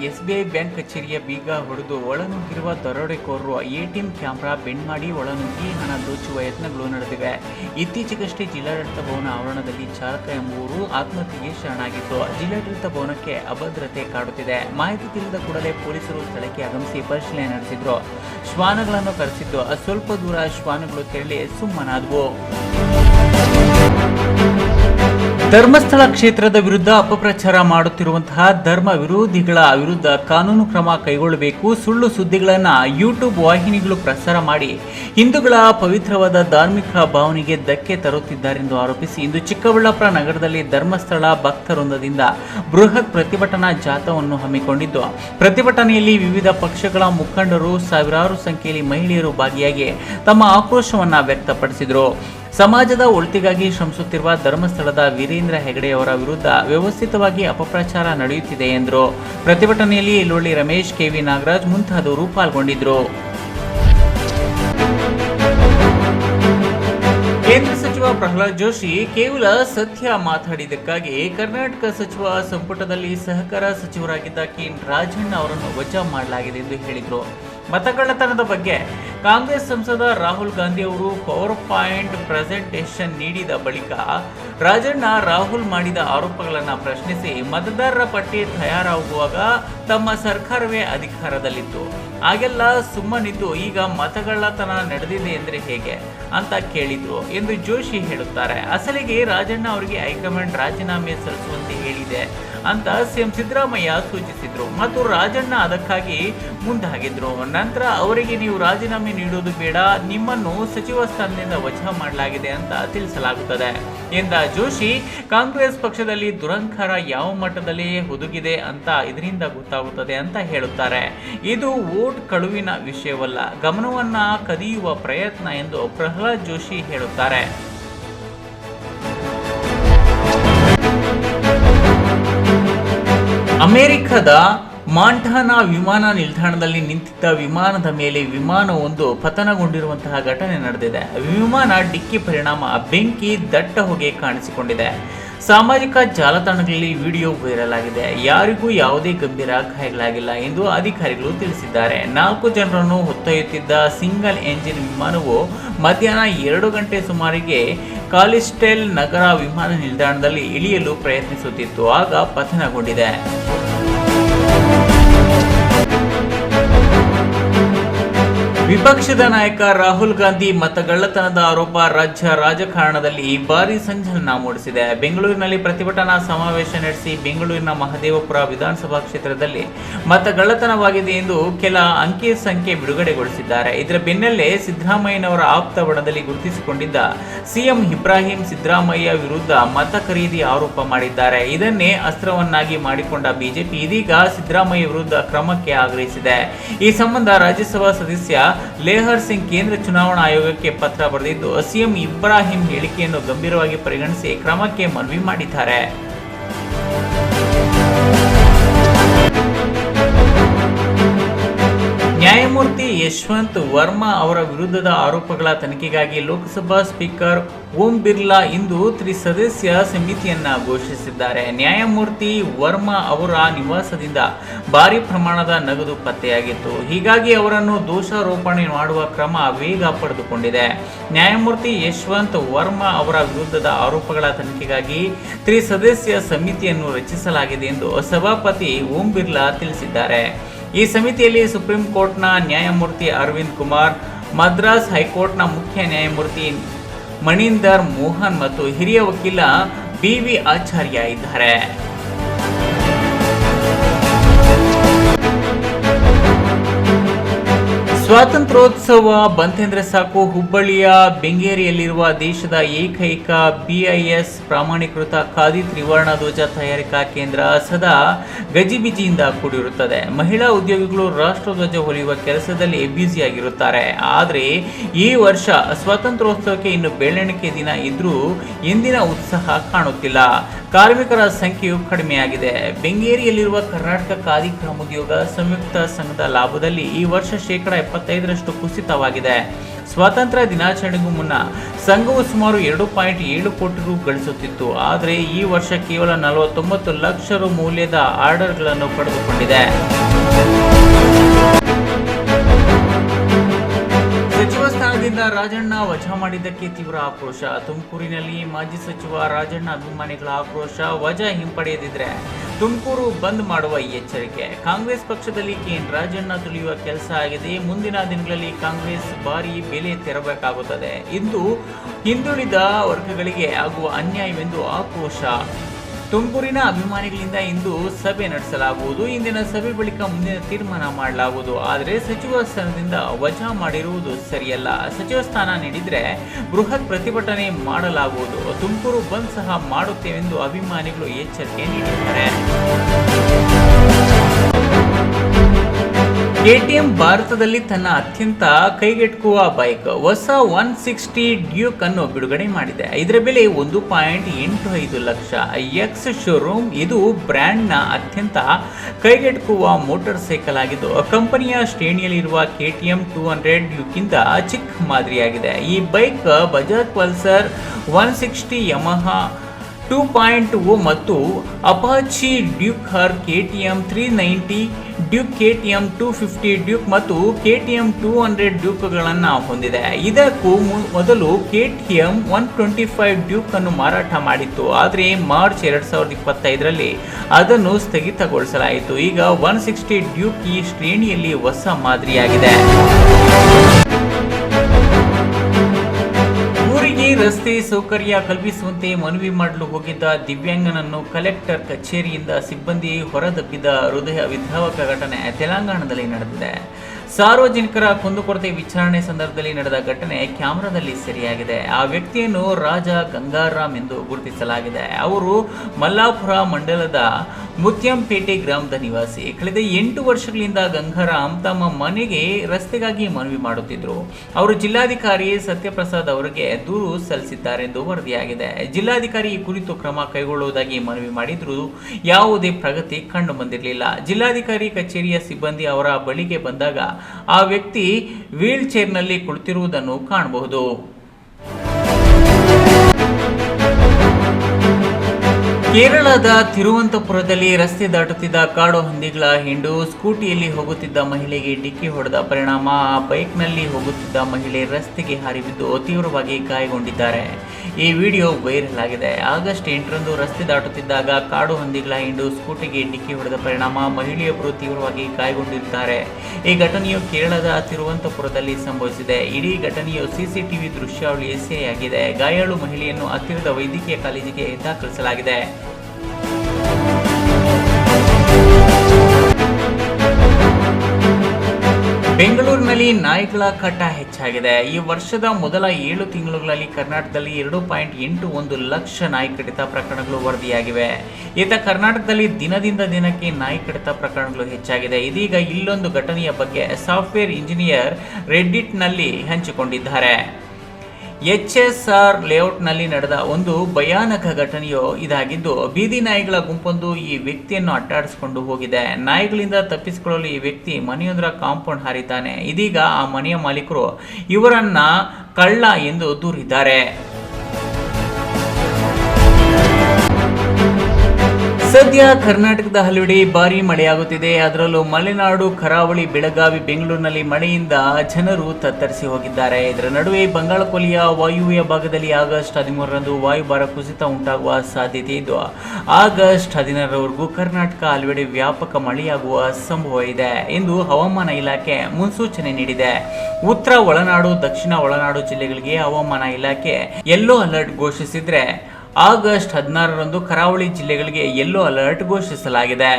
ಭವನದಲ್ಲಿರುವ SBI bank ಕಚೇರಿಯ ಬೀಗ ಹೊಡೆದು ಒಳನುಗ್ಗಿರುವ ದರೋಡೆಕೋರರು ಎಟಿಎಂ ಕ್ಯಾಮೆರಾ ಬೆಂಡ್ ಮಾಡಿ ಒಳನುಗ್ಗಿ ಹಣ ದೋಚುವ ಯತ್ನಗಳು ನಡೆದಿವೆ. ಇತ್ತೀಚೆಗಷ್ಟೇ ಜಿಲ್ಲಾಡಳಿತ ಭವನ ಆವರಣದಲ್ಲಿ ಚಾಲಕ ಎಂಬುವರು ಆತ್ಮಹತ್ಯೆಗೆ ಶರಣಾಗಿದ್ದು, ಜಿಲ್ಲಾಡಳಿತ ಭವನಕ್ಕೆ ಅಭದ್ರತೆ ಕಾಡುತ್ತಿದೆ. ಮಾಹಿತಿ ತಿಳಿದ ಕೂಡಲೇ ಪೊಲೀಸರು ಸ್ಥಳಕ್ಕೆ ಆಗಮಿಸಿ ಪರಿಶೀಲನೆ ನಡೆಸಿದ್ರು. ಶ್ವಾನಗಳನ್ನು ಕರೆಸಿದ್ದು ಸ್ವಲ್ಪ ದೂರ ಶ್ವಾನಗಳು ತೆರಳಿ ಸುಮ್ಮನಾದವು. ಧರ್ಮಸ್ಥಳ ಕ್ಷೇತ್ರದ ವಿರುದ್ಧ ಅಪಪ್ರಚಾರ ಮಾಡುತ್ತಿರುವಂತಹ ಧರ್ಮ ವಿರೋಧಿಗಳ ವಿರುದ್ಧ ಕಾನೂನು ಕ್ರಮ ಕೈಗೊಳ್ಳಬೇಕು, ಸುಳ್ಳು ಸುದ್ದಿಗಳನ್ನು ಯೂಟ್ಯೂಬ್ ವಾಹಿನಿಗಳು ಪ್ರಸಾರ ಮಾಡಿ ಹಿಂದೂಗಳ ಪವಿತ್ರವಾದ ಧಾರ್ಮಿಕ ಭಾವನೆಗೆ ಧಕ್ಕೆ ತರುತ್ತಿದ್ದಾರೆಂದು ಆರೋಪಿಸಿ ಇಂದು ಚಿಕ್ಕಬಳ್ಳಾಪುರ ನಗರದಲ್ಲಿ ಧರ್ಮಸ್ಥಳ ಭಕ್ತವೃಂದದಿಂದ ಬೃಹತ್ ಪ್ರತಿಭಟನಾ ಜಾಥಾವನ್ನು ಹಮ್ಮಿಕೊಂಡಿದ್ದು, ಪ್ರತಿಭಟನೆಯಲ್ಲಿ ವಿವಿಧ ಪಕ್ಷಗಳ ಮುಖಂಡರು ಸಾವಿರಾರು ಸಂಖ್ಯೆಯಲ್ಲಿ ಮಹಿಳೆಯರು ಭಾಗಿಯಾಗಿ ತಮ್ಮ ಆಕ್ರೋಶವನ್ನು ವ್ಯಕ್ತಪಡಿಸಿದರು. ಸಮಾಜದ ಒಳಿತಿಗಾಗಿ ಶ್ರಮಿಸುತ್ತಿರುವ ಧರ್ಮಸ್ಥಳದ ವೀರೇಂದ್ರ ಹೆಗಡೆಯವರ ವಿರುದ್ಧ ವ್ಯವಸ್ಥಿತವಾಗಿ ಅಪಪ್ರಚಾರ ನಡೆಯುತ್ತಿದೆ ಎಂದರು. ಪ್ರತಿಭಟನೆಯಲ್ಲಿ ಇಲ್ಲೊಳ್ಳಿ ರಮೇಶ್ ಕೆವಿ ನಾಗರಾಜ್ ಮುಂತಾದವರು ಪಾಲ್ಗೊಂಡಿದ್ದರು. ಕೇಂದ್ರ ಸಚಿವ ಪ್ರಹ್ಲಾದ್ ಜೋಶಿ ಕೇವಲ ಸತ್ಯ ಮಾತಾಡಿದ್ದಕ್ಕಾಗಿ ಕರ್ನಾಟಕ ಸಚಿವ ಸಂಪುಟದಲ್ಲಿ ಸಹಕಾರ ಸಚಿವರಾಗಿದ್ದ ಕೆ ರಾಜಣ್ಣ ಅವರನ್ನು ವಜಾ ಮಾಡಲಾಗಿದೆ ಎಂದು ಹೇಳಿದರು. ಮತಗಳ್ಳತನದ ಬಗ್ಗೆ ಕಾಂಗ್ರೆಸ್ ಸಂಸದ ರಾಹುಲ್ ಗಾಂಧಿ ಅವರು ಪವರ್ ಪಾಯಿಂಟ್ ಪ್ರೆಸೆಂಟೇಷನ್ ನೀಡಿದ ಬಳಿಕ ರಾಜಣ್ಣ ರಾಹುಲ್ ಮಾಡಿದ ಆರೋಪಗಳನ್ನು ಪ್ರಶ್ನಿಸಿ ಮತದಾರರ ಪಟ್ಟಿ ತಯಾರಾಗುವಾಗ ತಮ್ಮ ಸರ್ಕಾರವೇ ಅಧಿಕಾರದಲ್ಲಿತ್ತು. ಆಗೆಲ್ಲ ಸುಮ್ಮನಿದ್ದು ಈಗ ಮತಗಳ್ಳತನ ನಡೆದಿದೆ ಎಂದ್ರೆ ಹೇಗೆ ಅಂತ ಕೇಳಿದ್ರು ಎಂದು ಜೋಶಿ ಹೇಳುತ್ತಾರೆ. ಅಸಲಿಗೆ ರಾಜಣ್ಣ ಅವರಿಗೆ ಹೈಕಮಾಂಡ್ ರಾಜೀನಾಮೆ ಸಲ್ಲಿಸುವಂತೆ ಹೇಳಿದೆ ಅಂತ ಸಿಎಂ ಸಿದ್ದರಾಮಯ್ಯ ಸೂಚಿಸಿದ್ರು. ಮತ್ತು ರಾಜಣ್ಣ ಅದಕ್ಕಾಗಿ ಮುಂದಾಗಿದ್ರು. ನಂತರ ಅವರಿಗೆ ನೀವು ರಾಜೀನಾಮೆ ನೀಡುವುದು ಬೇಡ, ನಿಮ್ಮನ್ನು ಸಚಿವ ಸ್ಥಾನದಿಂದ ವಜಾ ಮಾಡಲಾಗಿದೆ ಅಂತ ತಿಳಿಸಲಾಗುತ್ತದೆ. ಎಂದ ಜೋಶಿ, ಕಾಂಗ್ರೆಸ್ ಪಕ್ಷದಲ್ಲಿ ದುರಂಕಾರ ಯಾವ ಮಟ್ಟದಲ್ಲಿ ಹುದುಗಿದೆ ಅಂತ ಇದರಿಂದ ಗೊತ್ತಾಗುತ್ತದೆ ಅಂತ ಹೇಳುತ್ತಾರೆ. ಇದು ವೋಟ್ ಕಳುವಿನ ವಿಷಯವಲ್ಲ, ಗಮನವನ್ನ ಕದಿಯುವ ಪ್ರಯತ್ನ ಎಂದು ಪ್ರಹ್ಲಾದ್ ಜೋಶಿ ಹೇಳುತ್ತಾರೆ. ಅಮೆರಿಕದ ಮಾಂಟಾನಾ ವಿಮಾನ ನಿಲ್ದಾಣದಲ್ಲಿ ನಿಂತಿದ್ದ ವಿಮಾನದ ಮೇಲೆ ವಿಮಾನವೊಂದು ಪತನಗೊಂಡಿರುವಂತಹ ಘಟನೆ ನಡೆದಿದೆ. ವಿಮಾನ ಡಿಕ್ಕಿ ಪರಿಣಾಮ ಬೆಂಕಿ ದಟ್ಟ ಹೊಗೆ ಕಾಣಿಸಿಕೊಂಡಿದೆ. ಸಾಮಾಜಿಕ ಜಾಲತಾಣಗಳಲ್ಲಿ ವಿಡಿಯೋ ವೈರಲ್ ಆಗಿದೆ ಯಾರಿಗೂ ಯಾವುದೇ ಗಂಭೀರ ಗಾಯಗಳಾಗಿಲ್ಲ ಎಂದು ಅಧಿಕಾರಿಗಳು ತಿಳಿಸಿದ್ದಾರೆ. ನಾಲ್ಕು ಜನರನ್ನು ಹೊತ್ತೊಯ್ಯುತ್ತಿದ್ದ ಸಿಂಗಲ್ ಎಂಜಿನ್ ವಿಮಾನವು ಮಧ್ಯಾಹ್ನ ಎರಡು ಗಂಟೆ ಸುಮಾರಿಗೆ ಕಾಲಿಸ್ಟೆಲ್ ನಗರ ವಿಮಾನ ನಿಲ್ದಾಣದಲ್ಲಿ ಇಳಿಯಲು ಪ್ರಯತ್ನಿಸುತ್ತಿತ್ತು. ಆಗ ಪತನಗೊಂಡಿದೆ. ವಿಪಕ್ಷದ ನಾಯಕ ರಾಹುಲ್ ಗಾಂಧಿ ಮತಗಳ್ಳತನದ ಆರೋಪ ರಾಜ್ಯ ರಾಜಕಾರಣದಲ್ಲಿ ಬಾರಿ ಸಂಚಲನ ಮೂಡಿಸಿದೆ ಬೆಂಗಳೂರಿನಲ್ಲಿ ಪ್ರತಿಭಟನಾ ಸಮಾವೇಶ ನಡೆಸಿ ಬೆಂಗಳೂರಿನ ಮಹದೇವಪುರ ವಿಧಾನಸಭಾ ಕ್ಷೇತ್ರದಲ್ಲಿ ಮತಗಳ್ಳತನವಾಗಿದೆ ಎಂದು ಕೆಲ ಅಂಕಿ ಸಂಖ್ಯೆ ಬಿಡುಗಡೆಗೊಳಿಸಿದ್ದಾರೆ. ಇದರ ಬೆನ್ನಲ್ಲೇ ಸಿದ್ದರಾಮಯ್ಯನವರ ಆಪ್ತ ಬಣದಲ್ಲಿ ಗುರುತಿಸಿಕೊಂಡಿದ್ದ ಸಿಎಂ ಇಬ್ರಾಹಿಂ ಸಿದ್ದರಾಮಯ್ಯ ವಿರುದ್ಧ ಮತ ಖರೀದಿ ಆರೋಪ ಮಾಡಿದ್ದಾರೆ. ಇದನ್ನೇ ಅಸ್ತ್ರವನ್ನಾಗಿ ಮಾಡಿಕೊಂಡ ಬಿಜೆಪಿ ಇದೀಗ ಸಿದ್ದರಾಮಯ್ಯ ವಿರುದ್ಧ ಕ್ರಮಕ್ಕೆ ಆಗ್ರಹಿಸಿದೆ. ಈ ಸಂಬಂಧ ರಾಜ್ಯಸಭಾ ಸದಸ್ಯ ಲೇಹರ್ ಸಿಂಗ್ ಕೇಂದ್ರ ಚುನಾವಣಾ ಆಯೋಗಕ್ಕೆ ಪತ್ರ ಬರೆದಿದ್ದು, ಸಿಎಂ ಇಬ್ರಾಹಿಂ ಹೇಳಿಕೆಯನ್ನು ಗಂಭೀರವಾಗಿ ಪರಿಗಣಿಸಿ ಕ್ರಮಕ್ಕೆ ಮನವಿ ಮಾಡಿದ್ದಾರೆ. ಯಶವಂತ್ ವರ್ಮಾ ಅವರ ವಿರುದ್ಧದ ಆರೋಪಗಳ ತನಿಖೆಗಾಗಿ ಲೋಕಸಭಾ ಸ್ಪೀಕರ್ ಓಂ ಬಿರ್ಲಾ ಇಂದು ತ್ರಿಸದಸ್ಯ ಸಮಿತಿಯನ್ನ ಘೋಷಿಸಿದ್ದಾರೆ. ನ್ಯಾಯಮೂರ್ತಿ ವರ್ಮಾ ಅವರ ನಿವಾಸದಿಂದ ಭಾರಿ ಪ್ರಮಾಣದ ನಗದು ಪತ್ತೆಯಾಗಿತ್ತು. ಹೀಗಾಗಿ ಅವರನ್ನು ದೋಷಾರೋಪಣೆ ಮಾಡುವ ಕ್ರಮ ವೇಗ ಪಡೆದುಕೊಂಡಿದೆ. ನ್ಯಾಯಮೂರ್ತಿ ಯಶವಂತ್ ವರ್ಮಾ ಅವರ ವಿರುದ್ಧದ ಆರೋಪಗಳ ತನಿಖೆಗಾಗಿ ತ್ರಿಸದಸ್ಯ ಸಮಿತಿಯನ್ನು ರಚಿಸಲಾಗಿದೆ ಎಂದು ಸಭಾಪತಿ ಓಂ ಬಿರ್ಲಾ ತಿಳಿಸಿದ್ದಾರೆ. ಈ ಸಮಿತಿಯಲ್ಲಿ ಸುಪ್ರೀಂ ಕೋರ್ಟ್ನ ನ್ಯಾಯಮೂರ್ತಿ ಅರವಿಂದ್ ಕುಮಾರ್, ಮದ್ರಾಸ್ ಹೈಕೋರ್ಟ್ನ ಮುಖ್ಯ ನ್ಯಾಯಮೂರ್ತಿ ಮಣೀಂದರ್ ಮೋಹನ್ ಮತ್ತು ಹಿರಿಯ ವಕೀಲ ಬಿ ವಿ ಆಚಾರ್ಯ ಇದ್ದಾರೆ. ಸ್ವಾತಂತ್ರ್ಯೋತ್ಸವ ಬಂತೆಂದ್ರೆ ಸಾಕು, ಹುಬ್ಬಳ್ಳಿಯ ಬೆಂಗೇರಿಯಲ್ಲಿರುವ ದೇಶದ ಏಕೈಕ ಬಿಐಎಸ್ ಪ್ರಾಮಾಣೀಕೃತ ಖಾದಿ ತ್ರಿವರ್ಣ ಧ್ವಜ ತಯಾರಿಕಾ ಕೇಂದ್ರ ಸದಾ ಗಜಿಬಿಜಿಯಿಂದ ಕೂಡಿರುತ್ತದೆ. ಮಹಿಳಾ ಉದ್ಯೋಗಿಗಳು ರಾಷ್ಟ್ರಧ್ವಜ ಹೊಲಿಯುವ ಕೆಲಸದಲ್ಲಿ ಬ್ಯುಸಿಯಾಗಿರುತ್ತಾರೆ. ಆದರೆ ಈ ವರ್ಷ ಸ್ವಾತಂತ್ರ್ಯೋತ್ಸವಕ್ಕೆ ಇನ್ನು ಬೆಳ್ಳೆಣಿಕೆ ದಿನ ಇದ್ರೂ ಎಂದಿನ ಉತ್ಸಾಹ ಕಾಣುತ್ತಿಲ್ಲ. ಕಾರ್ಮಿಕರ ಸಂಖ್ಯೆಯು ಕಡಿಮೆಯಾಗಿದೆ. ಬೆಂಗೇರಿಯಲ್ಲಿರುವ ಕರ್ನಾಟಕ ಖಾದಿ ಗ್ರಾಮೋದ್ಯೋಗ ಸಂಯುಕ್ತ ಸಂಘದ ಲಾಭದಲ್ಲಿ ಈ ವರ್ಷ ಶೇಕಡ ಎಪ್ಪತ್ತೈದರಷ್ಟು ಕುಸಿತವಾಗಿದೆ. ಸ್ವಾತಂತ್ರ್ಯ ದಿನಾಚರಣೆಗೂ ಮುನ್ನ ಸಂಘವು ಸುಮಾರು ಎರಡು ಪಾಯಿಂಟ್ ಏಳು ಕೋಟಿ ರು ಗಳಿಸುತ್ತಿತ್ತು. ಆದರೆ ಈ ವರ್ಷ ಕೇವಲ ನಲವತ್ತೊಂಬತ್ತು ಲಕ್ಷ ರು ಮೌಲ್ಯದ ಆರ್ಡರ್ಗಳನ್ನು ಪಡೆದುಕೊಂಡಿದೆ. ಸಚಿವ ರಾಜಣ್ಣ ವಜಾ ಮಾಡಿದ್ದಕ್ಕೆ ತೀವ್ರ ಆಕ್ರೋಶ. ತುಮಕೂರಿನಲ್ಲಿ ಮಾಜಿ ಸಚಿವ ರಾಜಣ್ಣ ಅಭಿಮಾನಿಗಳ ಆಕ್ರೋಶ ವಜಾ ಹಿಂಪಡೆಯದಿದ್ರೆ ತುಮಕೂರು ಬಂದ್ ಮಾಡುವ ಎಚ್ಚರಿಕೆ. ಕಾಂಗ್ರೆಸ್ ಪಕ್ಷದಲ್ಲಿ ಕೆಎನ್ ರಾಜಣ್ಣ ತುಳಿಯುವ ಕೆಲಸ ಆಗಿದೆ. ಮುಂದಿನ ದಿನಗಳಲ್ಲಿ ಕಾಂಗ್ರೆಸ್ ಭಾರಿ ಬೆಲೆ ತೆರಬೇಕಾಗುತ್ತದೆ. ಇಂದು ಹಿಂದುಳಿದ ವರ್ಗಗಳಿಗೆ ಆಗುವ ಅನ್ಯಾಯವೆಂದು ಆಕ್ರೋಶ. ತುಮಕೂರಿನ ಅಭಿಮಾನಿಗಳಿಂದ ಇಂದು ಸಭೆ ನಡೆಸಲಾಗುವುದು. ಇಂದಿನ ಸಭೆ ಬಳಿಕ ಮುಂದಿನ ತೀರ್ಮಾನ ಮಾಡಲಾಗುವುದು. ಆದರೆ ಸಚಿವ ಸ್ಥಾನದಿಂದ ವಜಾ ಮಾಡಿರುವುದು ಸರಿಯಲ್ಲ. ಸಚಿವ ಸ್ಥಾನ ನೀಡಿದರೆ ಬೃಹತ್ ಪ್ರತಿಭಟನೆ ಮಾಡಲಾಗುವುದು. ತುಮಕೂರು ಬಂದ್ ಸಹ ಮಾಡುತ್ತೇವೆಂದು ಅಭಿಮಾನಿಗಳು ಎಚ್ಚರಿಕೆ ನೀಡಿದ್ದಾರೆ. ಕೆಟಿಎಂ ಭಾರತದಲ್ಲಿ ತನ್ನ ಅತ್ಯಂತ ಕೈಗೆಟುಕುವ ಬೈಕ್ ಹೊಸ ಒನ್ ಸಿಕ್ಸ್ಟಿ ಡ್ಯೂಕ್ ಅನ್ನು ಬಿಡುಗಡೆ ಮಾಡಿದೆ. ಇದರ ಬೆಲೆ ಒಂದು ಪಾಯಿಂಟ್ ಎಂಟು ಐದು ಲಕ್ಷ. ಎಕ್ಸ್ ಶೋರೂಮ್ ಇದು ಬ್ರ್ಯಾಂಡ್ನ ಅತ್ಯಂತ ಕೈಗೆಟುಕುವ ಮೋಟಾರ್ ಸೈಕಲ್ ಆಗಿದ್ದು, ಕಂಪನಿಯ ಶ್ರೇಣಿಯಲ್ಲಿರುವ ಕೆಟಿಎಂ ಟೂ ಹಂಡ್ರೆಡ್ ಡ್ಯೂಕ್ಕಿಂತ ಚಿಕ್ಕ ಮಾದರಿಯಾಗಿದೆ. ಈ bike Bajaj Pulsar one sixty Yamaha two point O ಮತ್ತು ಅಪಾಚಿ ಡ್ಯೂಕ್ ಹರ್ K T M three ninety Duke K T M two fifty Duke ಮತ್ತು K T M two hundred ಡ್ಯೂಕ್ಗಳನ್ನು ಹೊಂದಿದೆ. ಇದಕ್ಕೂ ಮೊದಲು K T M one twenty five Duke ಅನ್ನು ಮಾರಾಟ ಮಾಡಿತ್ತು. ಆದರೆ March ಎರಡು ಸಾವಿರದ ಇಪ್ಪತ್ತೈದರಲ್ಲಿ ಅದನ್ನು ಸ್ಥಗಿತಗೊಳಿಸಲಾಯಿತು. ಈಗ ಒನ್ ಸಿಕ್ಸ್ಟಿ ಡ್ಯೂಕ್ ಈ ಶ್ರೇಣಿಯಲ್ಲಿ ಹೊಸ ಮಾದರಿಯಾಗಿದೆ. ರಸ್ತೆ ಸೌಕರ್ಯ ಕಲ್ಪಿಸುವಂತೆ ಮನವಿ ಮಾಡಲು ಹೋಗಿದ್ದ ದಿವ್ಯಾಂಗನನ್ನು ಕಲೆಕ್ಟರ್ ಕಚೇರಿಯಿಂದ ಸಿಬ್ಬಂದಿ ಹೊರದಬ್ಬಿದ ಹೃದಯ ವಿಧಾವಕ ಘಟನೆ ತೆಲಂಗಾಣದಲ್ಲಿ ನಡೆದಿದೆ. ಸಾರ್ವಜನಿಕರ ಕುಂದುಕೊರತೆ ವಿಚಾರಣೆ ಸಂದರ್ಭದಲ್ಲಿ ನಡೆದ ಘಟನೆ ಕ್ಯಾಮೆರಾದಲ್ಲಿ ಸೆರೆಯಾಗಿದೆ. ಆ ವ್ಯಕ್ತಿಯನ್ನು ರಾಜ ಗಂಗಾರಾಮ್ ಎಂದು ಗುರುತಿಸಲಾಗಿದೆ. ಅವರು ಮಲ್ಲಾಪುರ ಮಂಡಲದ ಮುತ್ಯಂಪೇಟೆ ಗ್ರಾಮದ ನಿವಾಸಿ. ಕಳೆದ ಎಂಟು ವರ್ಷಗಳಿಂದ ಗಂಗಾರಾಮ್ ತಮ್ಮ ಮನೆಗೆ ರಸ್ತೆಗಾಗಿ ಮನವಿ ಮಾಡುತ್ತಿದ್ದರು ಅವರು ಜಿಲ್ಲಾಧಿಕಾರಿ ಸತ್ಯಪ್ರಸಾದ್ ಅವರಿಗೆ ದೂರು ಸಲ್ಲಿಸಿದ್ದಾರೆಂದು ವರದಿಯಾಗಿದೆ. ಜಿಲ್ಲಾಧಿಕಾರಿ ಈ ಕುರಿತು ಕ್ರಮ ಕೈಗೊಳ್ಳುವುದಾಗಿ ಮನವಿ ಮಾಡಿದ್ರು. ಯಾವುದೇ ಪ್ರಗತಿ ಕಂಡು ಬಂದಿರಲಿಲ್ಲ. ಜಿಲ್ಲಾಧಿಕಾರಿ ಕಚೇರಿಯ ಸಿಬ್ಬಂದಿ ಅವರ ಬಳಿಗೆ ಬಂದಾಗ ಆ ವ್ಯಕ್ತಿ ವೀಲ್ ಚೇರ್ನಲ್ಲಿ ಕುಳಿತಿರುವುದನ್ನು ಕಾಣಬಹುದು. ಕೇರಳದ ತಿರುವಂತಪುರದಲ್ಲಿ ರಸ್ತೆ ದಾಟುತ್ತಿದ್ದ ಕಾಡು ಹಂದಿಗಳ ಹಿಂಡು ಸ್ಕೂಟಿಯಲ್ಲಿ ಹೋಗುತ್ತಿದ್ದ ಮಹಿಳೆಗೆ ಡಿಕ್ಕಿ ಹೊಡೆದ ಪರಿಣಾಮ. ಆ ಬೈಕ್ನಲ್ಲಿ ಹೋಗುತ್ತಿದ್ದ ಮಹಿಳೆ ರಸ್ತೆಗೆ ಹಾರಿ ಬಿದ್ದು ತೀವ್ರವಾಗಿ ಗಾಯಗೊಂಡಿದ್ದಾರೆ. ಈ ವಿಡಿಯೋ ವೈರಲ್ ಆಗಿದೆ. ಆಗಸ್ಟ್ ಎಂಟರಂದು ರಸ್ತೆ ದಾಟುತ್ತಿದ್ದಾಗ ಕಾಡು ಹಂದಿಗಳ ಹಿಂಡು ಸ್ಕೂಟಿಗೆ ಡಿಕ್ಕಿ ಹೊಡೆದ ಪರಿಣಾಮ. ಮಹಿಳೆಯೊಬ್ಬರು ತೀವ್ರವಾಗಿ ಗಾಯಗೊಂಡಿದ್ದಾರೆ ಈ ಘಟನೆಯು ಕೇರಳದ ತಿರುವಂತಪುರದಲ್ಲಿ ಸಂಭವಿಸಿದೆ. ಇಡೀ ಘಟನೆಯು ಸಿಸಿಟಿವಿ ದೃಶ್ಯಾವಳಿ ಸೆರೆಯಾಗಿದೆ ಗಾಯಾಳು ಮಹಿಳೆಯನ್ನು ಹತ್ತಿರದ ವೈದ್ಯಕೀಯ ಕಾಲೇಜಿಗೆ ದಾಖಲಿಸಲಾಗಿದೆ. ಬೆಂಗಳೂರಿನಲ್ಲಿ ನಾಯಿಗಳ ಕಟ್ಟ ಹೆಚ್ಚಾಗಿದೆ. ಈ ವರ್ಷದ ಮೊದಲ ಏಳು ತಿಂಗಳುಗಳಲ್ಲಿ ಕರ್ನಾಟಕದಲ್ಲಿ ಎರಡು ಪಾಯಿಂಟ್ ಎಂಟು ಒಂದು ಲಕ್ಷ ನಾಯಿ ಕಡಿತ ಪ್ರಕರಣಗಳು ವರದಿಯಾಗಿವೆ. ಈತ ಕರ್ನಾಟಕದಲ್ಲಿ ದಿನದಿಂದ ದಿನಕ್ಕೆ ನಾಯಿ ಕಡಿತ ಪ್ರಕರಣಗಳು ಹೆಚ್ಚಾಗಿದೆ. ಇದೀಗ ಇಲ್ಲೊಂದು ಘಟನೆಯ ಬಗ್ಗೆ ಸಾಫ್ಟ್ವೇರ್ ಇಂಜಿನಿಯರ್ ರೆಡ್ಡಿಟ್ನಲ್ಲಿ ಹಂಚಿಕೊಂಡಿದ್ದಾರೆ. ಎಚ್ ಎಸ್ ಆರ್ ಲೇಔಟ್ನಲ್ಲಿ ನಡೆದ ಒಂದು ಭಯಾನಕ ಘಟನೆಯು ಇದಾಗಿದ್ದು, ಬೀದಿ ನಾಯಿಗಳ ಗುಂಪೊಂದು ಈ ವ್ಯಕ್ತಿಯನ್ನು ಅಟ್ಟಾಡಿಸಿಕೊಂಡು ಹೋಗಿದೆ. ನಾಯಿಗಳಿಂದ ತಪ್ಪಿಸಿಕೊಳ್ಳಲು ಈ ವ್ಯಕ್ತಿ ಮನೆಯೊಂದರ ಕಾಂಪೌಂಡ್ ಹಾರಿದ್ದಾನೆ. ಇದೀಗ ಆ ಮನೆಯ ಮಾಲೀಕರು ಇವರನ್ನ ಕಳ್ಳ ಎಂದು ದೂರಿದ್ದಾರೆ. ಸದ್ಯ ಕರ್ನಾಟಕದ ಹಲವೆಡೆ ಭಾರಿ ಮಳೆಯಾಗುತ್ತಿದೆ. ಅದರಲ್ಲೂ ಮಲೆನಾಡು, ಕರಾವಳಿ, ಬೆಳಗಾವಿ, ಬೆಂಗಳೂರಿನಲ್ಲಿ ಮಳೆಯಿಂದ ಜನರು ತತ್ತರಿಸಿ ಹೋಗಿದ್ದಾರೆ. ಇದರ ನಡುವೆ ಬಂಗಾಳಕೊಲ್ಲಿಯ ವಾಯುವ್ಯ ಭಾಗದಲ್ಲಿ ಆಗಸ್ಟ್ ಹದಿಮೂರರಂದು ವಾಯುಭಾರ ಕುಸಿತ ಉಂಟಾಗುವ ಸಾಧ್ಯತೆ ಇದ್ದು, ಆಗಸ್ಟ್ ಹದಿನಾರರವರೆಗೂ ಕರ್ನಾಟಕ ಹಲವೆಡೆ ವ್ಯಾಪಕ ಮಳೆಯಾಗುವ ಸಂಭವ ಇದೆ ಎಂದು ಹವಾಮಾನ ಇಲಾಖೆ ಮುನ್ಸೂಚನೆ ನೀಡಿದೆ. ಉತ್ತರ ಒಳನಾಡು, ದಕ್ಷಿಣ ಒಳನಾಡು ಜಿಲ್ಲೆಗಳಿಗೆ ಹವಾಮಾನ ಇಲಾಖೆ ಯೆಲ್ಲೋ ಅಲರ್ಟ್ ಘೋಷಿಸಿದ್ರೆ ಆಗಸ್ಟ್ ಹದಿನಾರರಂದು ಕರಾವಳಿ ಜಿಲ್ಲೆಗಳಿಗೆ ಯೆಲ್ಲೋ ಅಲರ್ಟ್ ಘೋಷಿಸಲಾಗಿದೆ.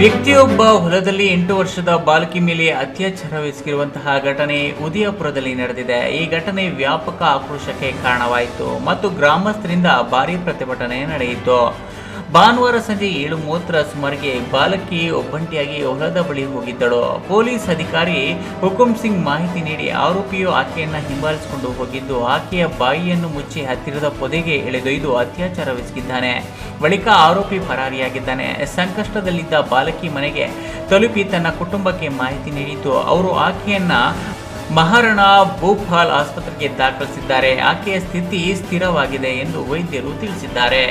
ವ್ಯಕ್ತಿಯೊಬ್ಬ ಹೊಲದಲ್ಲಿ ಎಂಟು ವರ್ಷದ ಬಾಲಕಿ ಮೇಲೆ ಅತ್ಯಾಚಾರವೆಸಗಿರುವಂತಹ ಘಟನೆ ಉದಯಪುರದಲ್ಲಿ ನಡೆದಿದೆ. ಈ ಘಟನೆ ವ್ಯಾಪಕ ಆಕ್ರೋಶಕ್ಕೆ ಕಾರಣವಾಯಿತು ಮತ್ತು ಗ್ರಾಮಸ್ಥರಿಂದ ಭಾರೀ ಪ್ರತಿಭಟನೆ ನಡೆಯಿತು. ಭಾನುವಾರ ಸಂಜೆ ಏಳು ಮೂವತ್ತರ ಸುಮಾರಿಗೆ ಬಾಲಕಿ ಒಬ್ಬಂಟಿಯಾಗಿ ಹೊಲದ ಬಳಿ ಹೋಗಿದ್ದಳು. ಪೊಲೀಸ್ ಅಧಿಕಾರಿ ಹುಕುಂ ಸಿಂಗ್ ಮಾಹಿತಿ ನೀಡಿ ಆರೋಪಿಯು ಆಕೆಯನ್ನು ಹಿಂಬಾಲಿಸಿಕೊಂಡು ಹೋಗಿದ್ದು, ಆಕೆಯ ಬಾಯಿಯನ್ನು ಮುಚ್ಚಿ ಹತ್ತಿರದ ಪೊದೆಗೆ ಎಳೆದೊಯ್ದು ಅತ್ಯಾಚಾರವೆಸಗಿದ್ದಾನೆ ಬಳಿಕ ಆರೋಪಿ ಪರಾರಿಯಾಗಿದ್ದಾನೆ. ಸಂಕಷ್ಟದಲ್ಲಿದ್ದ ಬಾಲಕಿ ಮನೆಗೆ ತಲುಪಿ ತನ್ನ ಕುಟುಂಬಕ್ಕೆ ಮಾಹಿತಿ ನೀಡಿದ್ದು, ಅವರು ಆಕೆಯನ್ನ ಮಹಾರಾಣಾ ಭೂಪಾಲ್ ಆಸ್ಪತ್ರೆಗೆ ದಾಖಲಿಸಿದ್ದಾರೆ. ಆಕೆಯ ಸ್ಥಿತಿ ಸ್ಥಿರವಾಗಿದೆ ಎಂದು ವೈದ್ಯರು ತಿಳಿಸಿದ್ದಾರೆ.